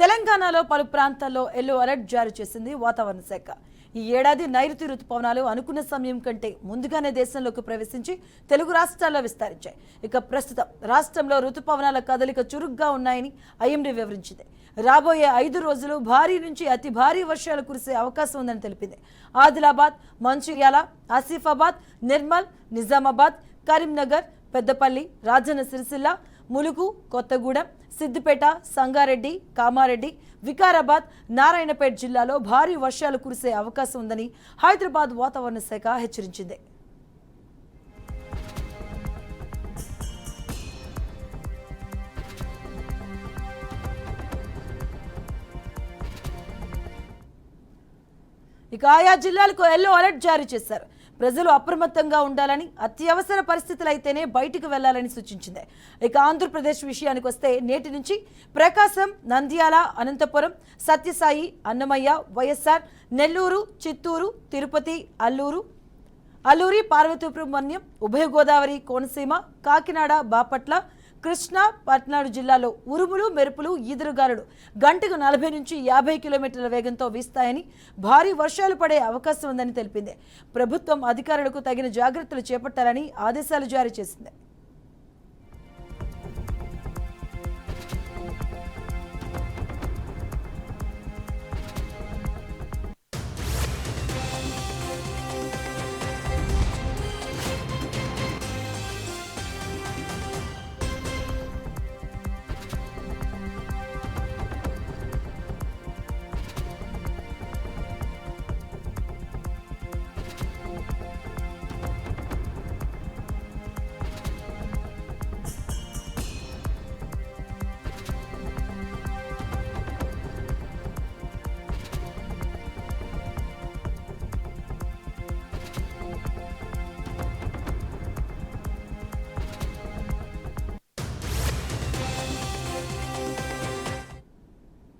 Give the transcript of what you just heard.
తెలంగాణలో పలు ప్రాంతాల్లో ఎల్లో అలర్ట్ జారీ చేసింది వాతావరణ శాఖ. ఈ ఏడాది నైరుతి రుతుపవనాలు అనుకున్న సమయం కంటే ముందుగానే దేశంలోకి ప్రవేశించి తెలుగు రాష్ట్రాల్లో విస్తరించాయి. ఇక ప్రస్తుతం రాష్ట్రంలో రుతుపవనాల కదలిక చురుగ్గా ఉన్నాయని ఐఎండీ వివరించింది. రాబోయే ఐదు రోజులు భారీ నుంచి అతి భారీ వర్షాలు కురిసే అవకాశం ఉందని తెలిపింది. ఆదిలాబాద్ మంచిర్యాల ఆసిఫాబాద్ నిర్మల్ నిజామాబాద్ కరీంనగర్ పెద్దపల్లి రాజన్న సిరిసిల్ల ములుగు కొత్తగూడెం సిద్దిపేట సంగారెడ్డి కామారెడ్డి వికారాబాద్ నారాయణపేట జిల్లాలో భారీ వర్షాలు కురిసే అవకాశం ఉందని హైదరాబాద్ వాతావరణ శాఖ హెచ్చరించింది. ఇక ఆయా జిల్లాలకు ఎల్లో అలర్ట్ జారీ చేశారు. ప్రజలు అప్రమత్తంగా ఉండాలని అత్యవసర పరిస్థితులు అయితేనే బయటికి వెళ్ళాలని సూచించింది. ఇక ఆంధ్రప్రదేశ్ విషయానికి వస్తే నేటి నుంచి ప్రకాశం నంద్యాల అనంతపురం సత్యసాయి అన్నమయ్య వైఎస్ఆర్ నెల్లూరు చిత్తూరు తిరుపతి అల్లూరు అల్లూరి పార్వతీపురమణ్యం ఉభయ గోదావరి కోనసీమ కాకినాడ బాపట్ల కృష్ణా పట్నాడు జిల్లాలో ఉరుములు మెరుపులు ఈదురుగాలులు. గంటకు నలభై నుంచి యాభై కిలోమీటర్ల వేగంతో వీస్తాయని భారీ వర్షాలు పడే అవకాశం ఉందని తెలిపింది. ప్రభుత్వం అధికారులకు తగిన జాగ్రత్తలు చేపట్టాలని ఆదేశాలు జారీ చేసింది.